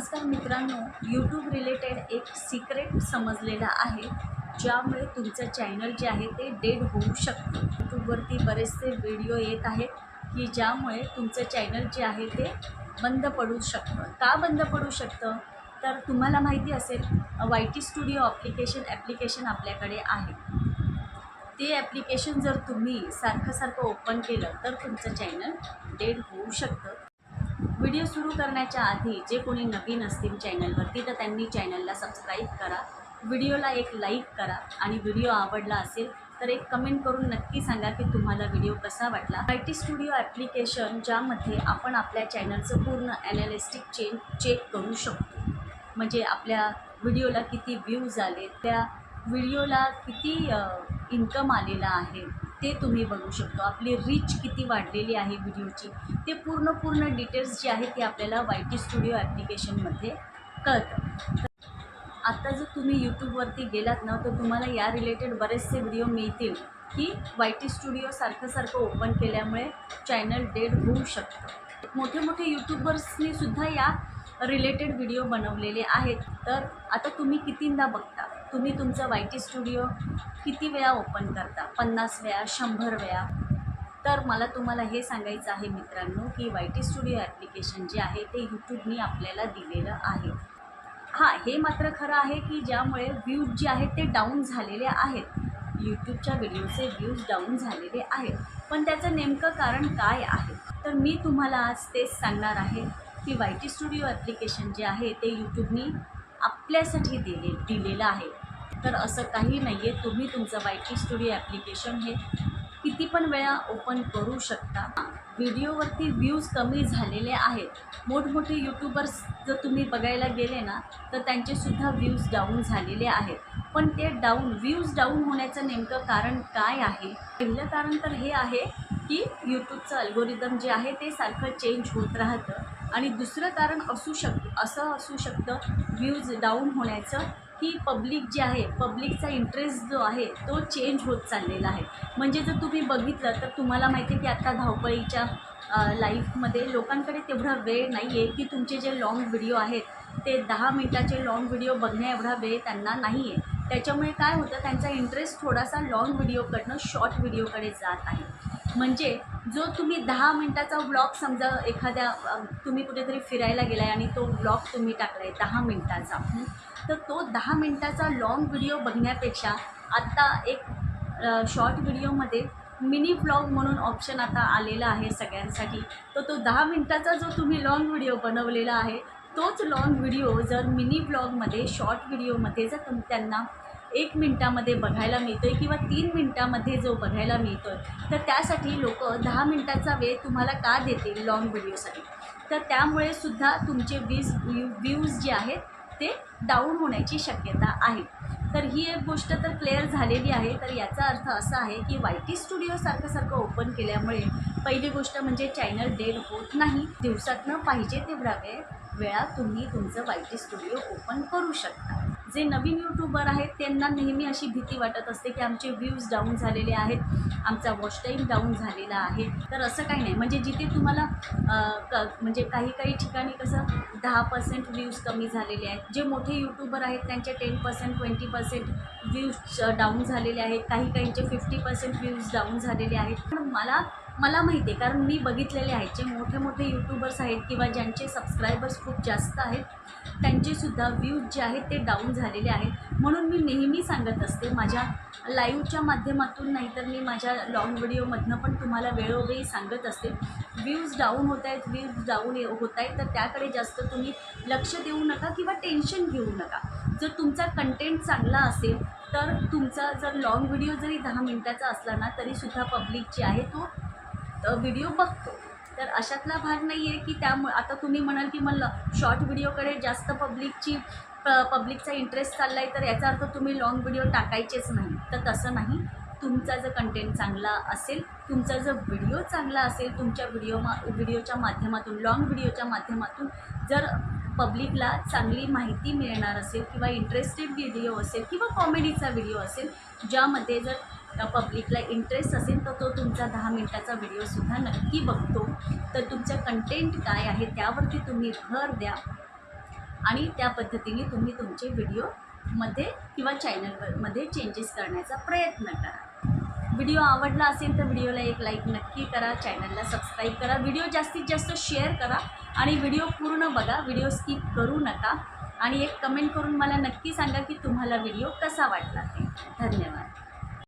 नमस्कार मित्रांनो YouTube related एक सिक्रेट समजलेला आहे ज्यामुळे तुमचं चॅनल जे आहे ते डेड होऊ शकतं. यूट्यूबवरती बरेचसे व्हिडिओ येत आहेत की ज्यामुळे तुमचं चॅनल जे आहे ते बंद पडू शकतं. का बंद पडू शकतं? तर तुम्हाला माहिती असेल Y T studio application application आपल्याकडे आहे. ते ॲप्लिकेशन जर तुम्ही सारखं सारखं ओपन केलं तर तुमचं चॅनल डेड होऊ शकतं. व्हिडिओ सुरू करण्याच्या आधी जे कोणी नवीन असतील चॅनलवरती तर त्यांनी चॅनलला सबस्क्राईब करा. व्हिडिओला एक लाईक करा. आणि व्हिडिओ आवडला असेल तर एक कमेंट करून नक्की सांगा की तुम्हाला व्हिडिओ कसा वाटला. आय टी स्टुडिओ ॲप्लिकेशन ज्यामध्ये आपण आपल्या चॅनलचं पूर्ण ॲनालिस्टिक चेन चेक करू शकतो. म्हणजे आपल्या व्हिडिओला किती व्ह्यूज आले त्या व्हिडिओला किती इन्कम आलेला आहे ते तुम्ही बघू शकतो. आपली रीच किती वाढलेली आहे व्हिडिओची ते पूर्ण पूर्ण डिटेल्स जे आहेत ते आपल्याला वाय टी स्टुडिओ ॲप्लिकेशनमध्ये कळतं. आत्ता जर तुम्ही यूट्यूबवरती गेलात ना तर तुम्हाला या रिलेटेड बरेचसे व्हिडिओ मिळतील की वाय टी स्टुडिओ सारखं सारखं ओपन केल्यामुळे चॅनल डेड होऊ शकतं. मोठे मोठे यूट्यूबर्सनी सुद्धा या रिलेटेड व्हिडिओ बनवलेले आहेत. तर आता तुम्ही कितींदा बघता? तुम्ही तुमचं वाय टी स्टुडिओ किती वेळा ओपन करता? पन्नास वेळा शंभर वेळा? तर मला तुम्हाला हे सांगायचं आहे मित्रांनो की वाय टी स्टुडिओ ॲप्लिकेशन जे आहे ते यूट्यूबनी आपल्याला दिलेलं आहे. हां हे मात्र खरं आहे की ज्यामुळे व्ह्यूज जे आहेत ते डाऊन झालेले आहेत. यूट्यूबच्या व्हिडिओचे व्ह्यूज डाऊन झालेले आहेत. पण त्याचं नेमकं कारण काय आहे? तर मी तुम्हाला आज तेच सांगणार आहे की वाय टी स्टुडिओ ॲप्लिकेशन जे आहे ते यूट्यूबनी आपल्यासाठी दिले दिलेलं आहे. तर असं काही नाही आहे तुम्ही तुमचं वायटी स्टुडिओ ॲप्लिकेशन हे किती पण वेळा ओपन करू शकता. व्हिडिओवरती व्ह्यूज कमी झालेले आहेत. मोठमोठे यूट्यूबर्स जर तुम्ही बघायला गेले ना तर त्यांचेसुद्धा व्ह्यूज डाऊन झालेले आहेत. पण ते डाऊन व्ह्यूज डाऊन होण्याचं नेमकं कारण काय आहे? पहिलं कारण तर हे आहे की यूट्यूबचं अल्गोरिदम जे आहे ते सारखं चेंज होत राहतं. आणि दुसरं कारण असू शक असं असू शकतं व्ह्यूज डाऊन होण्याचं की पब्लिक जे आहे पब्लिकचा इंटरेस्ट जो आहे तो चेंज होत चाललेला आहे. म्हणजे जर तुम्ही बघितलं तर तुम्हाला माहिती आहे की आत्ता धावपळीच्या लाईफमध्ये लोकांकडे तेवढा वेळ नाही आहे की तुमचे जे लाँग व्हिडिओ आहेत ते दहा मिनटाचे लाँग व्हिडिओ बघण्या एवढा वेळ त्यांना नाही आहे त्याच्यामुळे काय होतं त्यांचा इंटरेस्ट थोडासा लाँग व्हिडिओकडनं शॉर्ट व्हिडिओकडे जात आहे. म्हणजे जो तुम्ही दहा मिनटाचा ब्लॉग समजा एखाद्या तुम्ही कुठेतरी फिरायला गेला आहे आणि तो ब्लॉग तुम्ही टाकला आहे दहा मिनटाचा. तर तो दहा मिनटाचा लाँग व्हिडिओ बघण्यापेक्षा आत्ता एक शॉर्ट व्हिडिओमध्ये मिनी ब्लॉग म्हणून ऑप्शन आता आलेला आहे सगळ्यांसाठी. तर तो दहा मिनटाचा जो तुम्ही लाँग व्हिडिओ बनवलेला आहे तोच लाँग व्हिडिओ जर मिनी ब्लॉगमध्ये शॉर्ट व्हिडिओमध्ये जर तुम त्यांना एक मिनटामध्ये बघायला मिळतो आहे किंवा तीन मिनटामध्ये जो बघायला मिळतो आहे तर त्यासाठी लोक दहा मिनटाचा वेळ तुम्हाला का देतील लाँग व्हिडिओसाठी तर त्यामुळे सुद्धा तुमचे वीज व्यू व्ह्यूज जे आहेत ते डाऊन होण्याची शक्यता आहे. तर ही एक गोष्ट तर क्लिअर झालेली आहे. तर याचा अर्थ असा आहे की वाय टी स्टुडिओसारखं सारखं ओपन केल्यामुळे पहिली गोष्ट म्हणजे चॅनल डेड होत नाही. दिवसातनं पाहिजे तेवढा वेळ वेळा तुम्ही तुमचं वाय टी स्टुडिओ ओपन करू शकता. जे नवीन यूट्यूबर आहेत त्यांना नेहमी अशी भीती वाटत असते की आमचे व्ह्यूज डाऊन झालेले आहेत आमचा वॉच टाईम डाऊन झालेला आहे. तर असं काही नाही. म्हणजे जिथे तुम्हाला क म्हणजे काही काही ठिकाणी कसं दहा पर्सेंट व्ह्यूज कमी झालेले आहेत. जे मोठे यूट्यूबर आहेत त्यांचे ten percent twenty percent views down झालेले आहेत. काही काहींचे फिफ्टी पर्सेंट व्ह्यूज डाऊन झालेले आहेत. पण मला मला माहिती आहे कारण मी बघितलेले आहेत जे मोठे मोठे यूट्यूबर्स आहेत किंवा ज्यांचे सबस्क्रायबर्स खूप जास्त आहेत त्यांचेसुद्धा व्ह्यूज जे आहेत ते डाऊन झालेले आहेत. म्हणून मी नेहमी सांगत असते माझ्या लाईव्हच्या माध्यमातून नाहीतर मी माझ्या लाँग व्हिडिओमधनं पण तुम्हाला वेळोवेळी सांगत असते. व्ह्यूज डाऊन होत आहेत व्ह्यूज डाऊन होत आहेत तर त्याकडे जास्त तुम्ही लक्ष देऊ नका किंवा टेन्शन घेऊ नका. जर तुमचा कंटेंट चांगला असेल तर तुमचा जर लॉंग व्हिडिओ जरी दहा मिनटाचा असला ना तरीसुद्धा पब्लिक जे आहे तो व्हिडिओ बघतो. तर अशातला भाग नाही आहे की त्यामुळे आता तुम्ही म्हणाल की मला शॉर्ट व्हिडिओकडे जास्त पब्लिकची प पब्लिकचा इंटरेस्ट चालला आहे तर याचा अर्थ तुम्ही लाँग व्हिडिओ टाकायचेच नाही. तर तसं नाही. तुमचा जर कंटेंट चांगला असेल तुमचा जर व्हिडिओ चांगला असेल तुमच्या व्हिडिओ मा व्हिडिओच्या माध्यमातून लाँग व्हिडिओच्या माध्यमातून जर पब्लिकला चांगली माहिती मिळणार असेल किंवा इंटरेस्टेड व्हिडिओ असेल किंवा कॉमेडीचा व्हिडिओ असेल ज्यामध्ये जर पब्लिकला इंटरेस्ट असेल तर तो तुमचा दहा मिनटाचा व्हिडिओसुद्धा नक्की बघतो. तर तुमचं कंटेंट काय आहे त्यावरती तुम्ही भर द्या. आणि त्या पद्धतीने तुम्ही तुमचे व्हिडिओमध्ये किंवा चॅनलमध्ये चेंजेस करण्याचा प्रयत्न करा. व्हिडिओ आवडला असेल तर व्हिडिओला एक लाईक नक्की करा चॅनलला सबस्क्राईब करा. व्हिडिओ जास्तीत जास्त शेअर करा आणि व्हिडिओ पूर्ण बघा. व्हिडिओ स्किप करू नका. आणि एक कमेंट करून मला नक्की सांगा की तुम्हाला व्हिडिओ कसा वाटला ते. धन्यवाद.